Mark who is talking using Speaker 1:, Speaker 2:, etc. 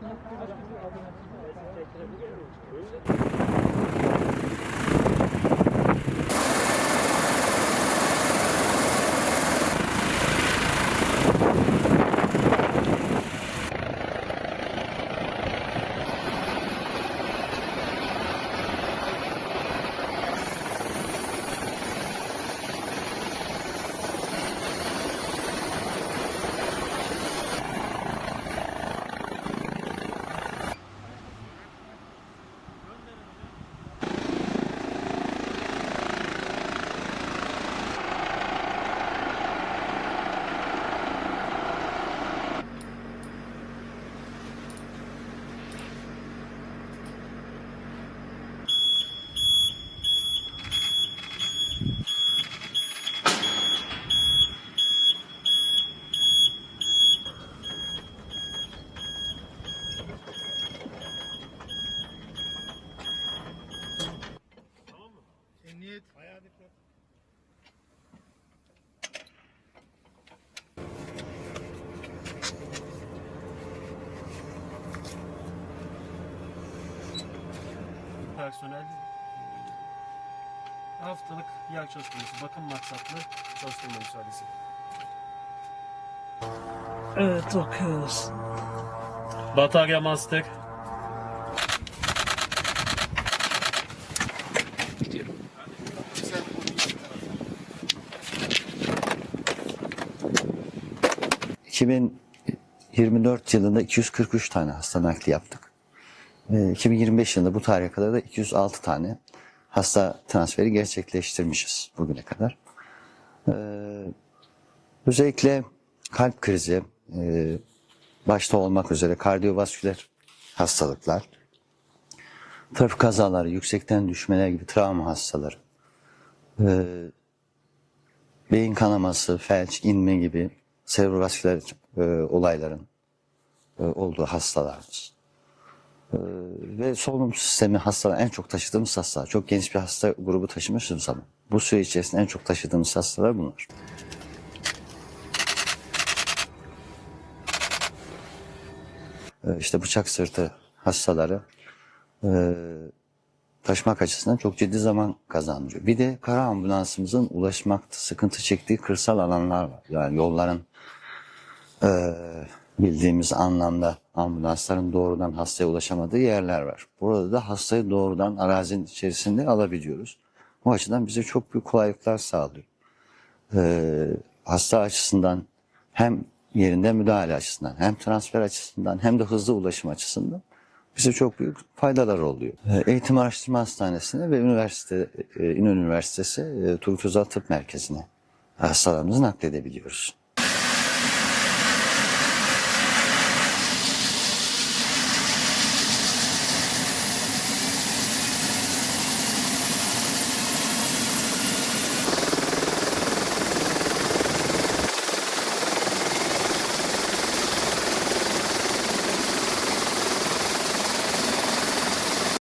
Speaker 1: Emniyet.
Speaker 2: Personel haftalık yak çalışması, bakım maksatlı çalıştırma müsaadesi.
Speaker 3: Evet okuyoruz.
Speaker 2: Batarya master.
Speaker 1: Tarafı.
Speaker 4: 2024 yılında 243 tane hasta nakli yaptık. Ee, 2025 yılında bu tarihe kadar da 206 tane hasta transferi gerçekleştirmişiz bugüne kadar. Ee, özellikle kalp krizi, e, başta olmak üzere kardiyovasküler hastalıklar, trafik kazaları, yüksekten düşmeler gibi travma hastaları, e, beyin kanaması, felç, inme gibi serebrovasküler e, olayların olduğu hastalarımız. E, ve solunum sistemi hastalar en çok taşıdığımız hastalar. Çok geniş bir hasta grubu taşımışız ama bu süre içerisinde en çok taşıdığımız hastalar bunlar. E, işte bıçak sırtı hastaları e, taşımak açısından çok ciddi zaman kazandırıyor. Bir de kara ambulansımızın ulaşmakta sıkıntı çektiği kırsal alanlar var. Yani yolların bildiğimiz anlamda ambulansların doğrudan hastaya ulaşamadığı yerler var. Burada da hastayı doğrudan arazinin içerisinde alabiliyoruz. Bu açıdan bize çok büyük kolaylıklar sağlıyor. E, hasta açısından hem yerinde müdahale açısından hem transfer açısından hem de hızlı ulaşım açısından bize çok büyük faydalar oluyor. E, Eğitim Araştırma Hastanesi'ne ve üniversite, e, İnönü Üniversitesi e, Turgut Özal Tıp Merkezi'ne hastalarımızı nakledebiliyoruz.